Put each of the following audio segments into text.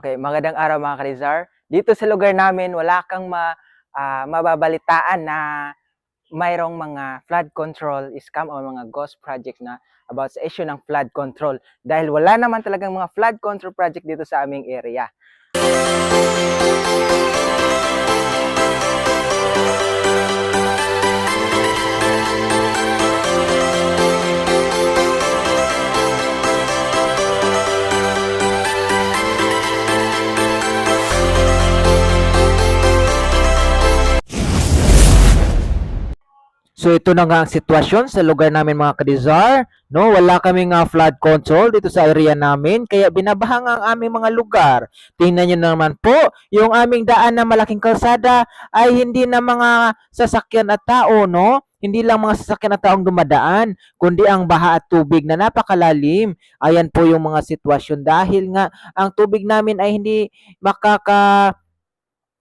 Okay, magandang araw mga Karizar. Dito sa lugar namin, wala kang ma, ah, mababalitaan na mayroong mga flood control scam o mga ghost project na about sa issue ng flood control. Dahil wala naman talagang mga flood control project dito sa aming area. So ito na nga ang sitwasyon sa lugar namin mga kadizar. No, wala kaming nga flood control dito sa area namin kaya binabaha nga ang aming mga lugar. Tingnan niyo naman po, yung aming daan na malaking kalsada ay hindi na mga sasakyan at tao, no? Hindi lang mga sasakyan at taong dumadaan, kundi ang baha at tubig na napakalalim. Ayan po yung mga sitwasyon dahil nga ang tubig namin ay hindi makaka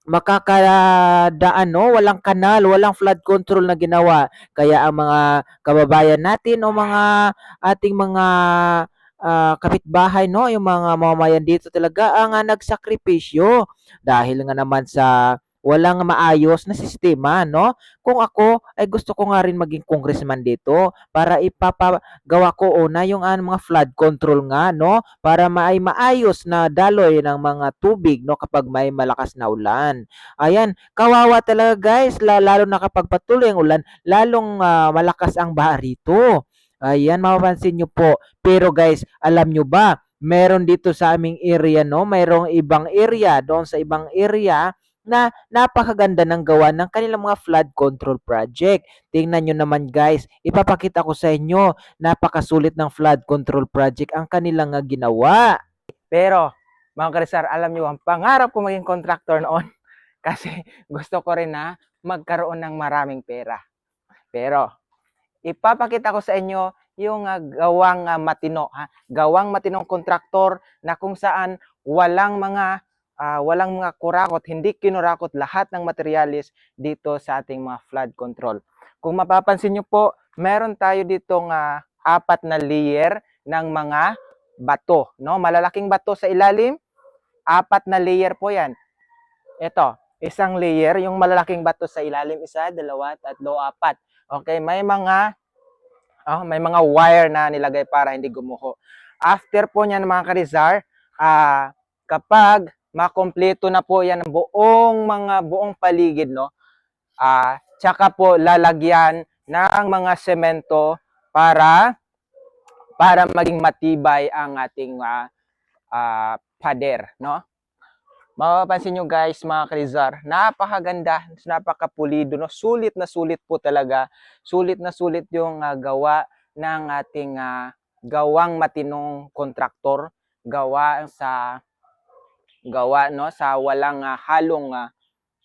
makakadaan no? Walang kanal walang flood control na ginawa. Kaya ang mga kababayan natin o mga ating mga ah, kapitbahay no? Yung mga mamamayan dito talaga ang ah, nagsakripisyo. Dahil nga naman sa walang maayos na sistema no kung ako ay gusto ko nga rin maging congressman dito para ipapagawa ko una yung ah, mga flood control nga no para may maayos na daloy ng mga tubig no kapag may malakas na ulan Ayan, kawawa talaga guys, la- lalo na kapag patuloy ang ulan, lalong ah, malakas ang baha rito. Ayan, mapapansin nyo po. Pero guys, alam nyo ba, meron dito sa aming area, no? Mayroong ibang area, doon sa ibang area, na napakaganda ng gawa ng kanilang mga flood control project. Tingnan nyo naman guys, ipapakita ko sa inyo, napakasulit ng flood control project ang kanilang nga ginawa. Pero, mga Karizar, alam niyo, ang pangarap ko maging contractor noon kasi gusto ko rin na magkaroon ng maraming pera. Pero, ipapakita ko sa inyo yung ah, gawang ah, matino, ha? gawang matinong kontraktor na kung saan walang mga ah, walang mga kurakot, hindi kinurakot lahat ng materialis dito sa ating mga flood control. Kung mapapansin nyo po, meron tayo ditong ah, apat na layer ng mga bato, no? Malalaking bato sa ilalim, apat na layer po 'yan. Ito, isang layer, yung malalaking bato sa ilalim, isa, dalawa, tatlo, apat. Okay, may mga oh, may mga wire na nilagay para hindi gumuho. After po niyan mga karizar, ah kapag makompleto na po yan ang buong mga buong paligid, no? Ah, tsaka po lalagyan ng mga semento para para maging matibay ang ating ah, ah, pader, no? Mapapansin nyo guys, mga Krizar, napakaganda, napakapulido, no? Sulit na sulit po talaga. Sulit na sulit yung ah, gawa ng ating ah, gawang matinong kontraktor, gawa sa gawa no sa walang ah, halong ah,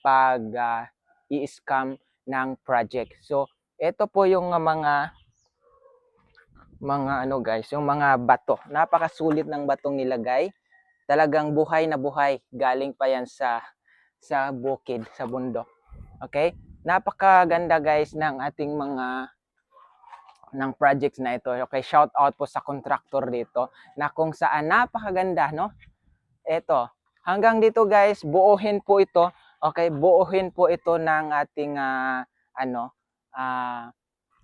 pag ah, i-scam ng project. So, ito po yung ah, mga mga ano guys, yung mga bato. Napakasulit ng batong nilagay talagang buhay na buhay. Galing pa yan sa sa bukid, sa bundok. Okay? Napakaganda guys ng ating mga ng projects na ito. Okay, shout out po sa contractor dito na kung saan napakaganda, no? Ito, hanggang dito guys, buuhin po ito. Okay, buuhin po ito ng ating ah, ano, ah,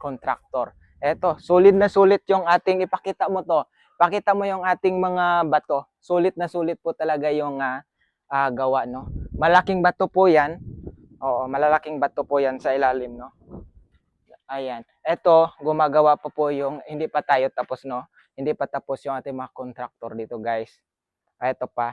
contractor. Ito, sulit na sulit yung ating ipakita mo to pakita mo yung ating mga bato. Sulit na sulit po talaga yung ah, ah, gawa, no? Malaking bato po yan. Oo, malalaking bato po yan sa ilalim, no? Ayan. Ito, gumagawa pa po yung, hindi pa tayo tapos, no? Hindi pa tapos yung ating mga contractor dito, guys. Ito pa.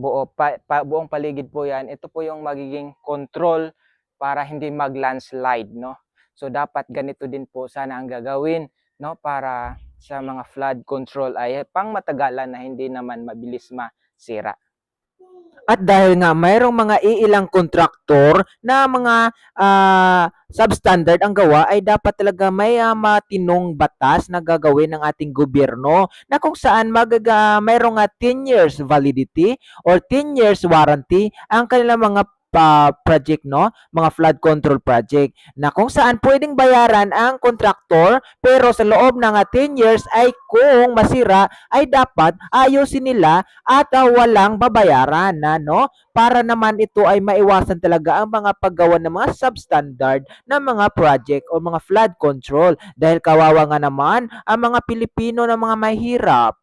Buo, pa, pa- buong paligid po yan. Ito po yung magiging control para hindi mag-landslide, no? So, dapat ganito din po sana ang gagawin, no? Para sa mga flood control ay pang matagalan na hindi naman mabilis masira. At dahil nga mayroong mga iilang kontraktor na mga ah, substandard ang gawa ay dapat talaga may ah, matinong batas na gagawin ng ating gobyerno na kung saan magaga mayroong nga 10 years validity or 10 years warranty ang kanilang mga pa project no, mga flood control project na kung saan pwedeng bayaran ang kontraktor pero sa loob ng ah, 10 years ay kung masira ay dapat ayusin nila at ah, walang babayaran na no? Para naman ito ay maiwasan talaga ang mga paggawa ng mga substandard na mga project o mga flood control. Dahil kawawa nga naman ang mga Pilipino na mga mahirap